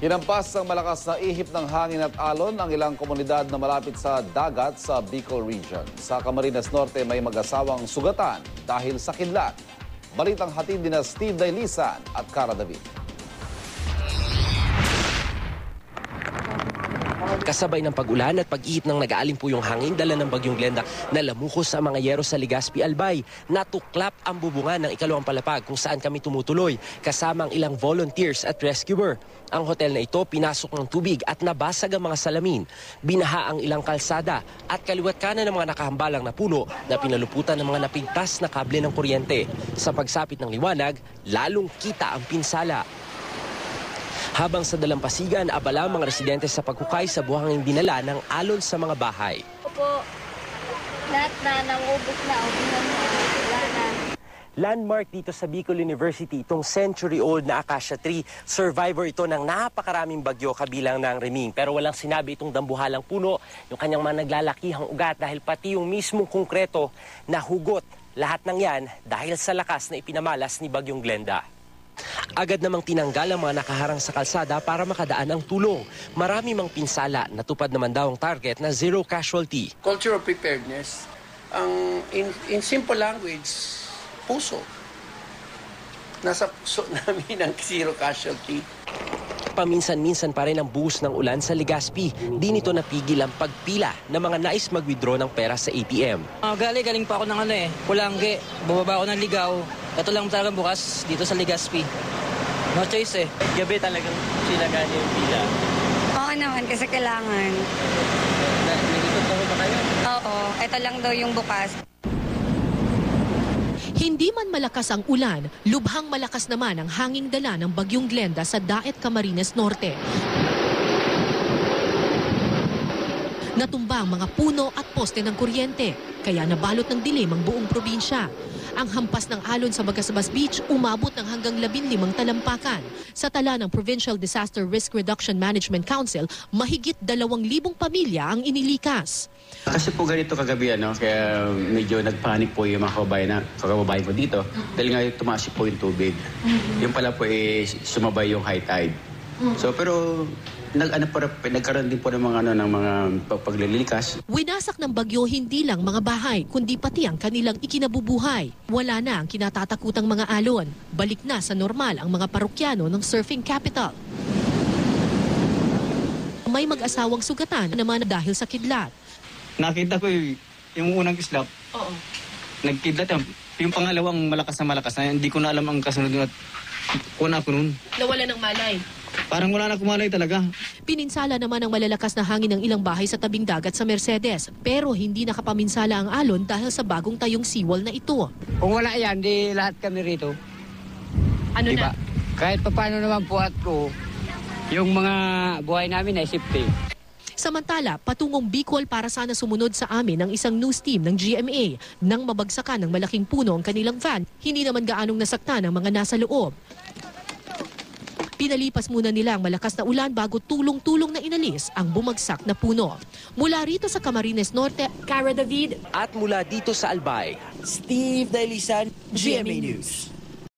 Hinampas ng malakas na ihip ng hangin at alon ang ilang komunidad na malapit sa dagat sa Bicol Region. Sa Camarines Norte may mag-asawang sugatan dahil sa kidlat. Balitang hatid din na Steve Dailisan at Cara David. Kasabay ng pag-ulan at pag-ihip ng nag-aalim yung hangin dala ng bagyong Glenda na lamuhos sa mga yero sa Legazpi Albay. Natuklap ang bubungan ng ikalawang palapag kung saan kami tumutuloy kasama ang ilang volunteers at rescuer. Ang hotel na ito pinasok ng tubig at nabasag ang mga salamin. Binaha ang ilang kalsada at kaliwat kanan ng mga nakahambalang na puno na pinaluputan ng mga napigtas na kable ng kuryente. Sa pagsapit ng liwanag, lalong kita ang pinsala. Habang sa dalampasigan, abala mga residente sa pagkukay sa buhanging dinala ng alon sa mga bahay. Opo, lahat na nangubos na o tingnan mo, wala na. Landmark dito sa Bicol University, itong century-old na acacia tree. Survivor ito ng napakaraming bagyo kabilang ng reming. Pero walang sinabi itong dambuhalang puno, yung kanyang mga naglalakihang ugat dahil pati yung mismong konkreto na hugot. Lahat ng yan dahil sa lakas na ipinamalas ni Bagyong Glenda. Agad namang tinanggal ang mga nakaharang sa kalsada para makadaan ang tulong. Marami mang pinsala, natupad naman daw ang target na zero casualty. culture of preparedness, ang in, in simple language, puso. Nasa puso namin ang zero casualty. Paminsan-minsan pa rin ang buhos ng ulan sa Legazpi. Di nito napigil ang pagpila ng mga nais mag-withdraw ng pera sa ATM. Ah, gali, galing pa ako ng ano eh, Pulangge. Bumaba ako ng Ligaw. Ito lang talagang bukas dito sa Legazpi. No choice eh. Gabi talagang sinagaan yung pila. Oo naman, kasi kailangan. Nagitutuwa ba kayo? Oo, ito lang daw yung bukas. Hindi man malakas ang ulan, lubhang malakas naman ang hanging dala ng bagyong Glenda sa Daet Camarines Norte. Natumba ang mga puno at poste ng kuryente, kaya nabalot ng dilim ang buong probinsya. Ang hampas ng alon sa Magasabas Beach umabot ng hanggang 15 talampakan. Sa tala ng Provincial Disaster Risk Reduction Management Council, mahigit 2,000 pamilya ang inilikas. Kasi po ganito kagabi ano, kaya medyo nagpanik po yung mga kababayan, na, kababayan ko dito. Dahil nga tumaas po yung tubig. Yung pala po eh, sumabay yung high tide. So pero nag, ano, pa, nagkaroon din po ng mga, ano, ng mga pag- paglilikas. Winasak ng bagyo hindi lang mga bahay, kundi pati ang kanilang ikinabubuhay. Wala na ang kinatatakutang mga alon. Balik na sa normal ang mga parokyano ng surfing capital. May mag-asawang sugatan naman dahil sa kidlat. Nakita ko yung, yung unang islap. Oo. Nagkidlat yan. Yung pangalawang malakas na malakas na hindi ko na alam ang kasunod at kuna ko nun. Nawala ng malay. Parang wala na kumalay talaga. Pininsala naman ang malalakas na hangin ng ilang bahay sa tabing dagat sa Mercedes. Pero hindi nakapaminsala ang alon dahil sa bagong tayong seawall na ito. Kung wala yan, di lahat kami rito. Ano Diba? Kahit paano naman buhat ko, yung mga buhay namin ay safety. Samantala, patungong Bicol para sana sumunod sa amin ang isang news team ng GMA nang mabagsakan ng malaking puno ang kanilang van. Hindi naman gaanong nasaktan ang mga nasa loob. Pinalipas muna nila ang malakas na ulan bago tulong-tulong na inalis ang bumagsak na puno. Mula rito sa Camarines Norte, Cara David, At mula dito sa Albay, Steve Dailisan, GMA News.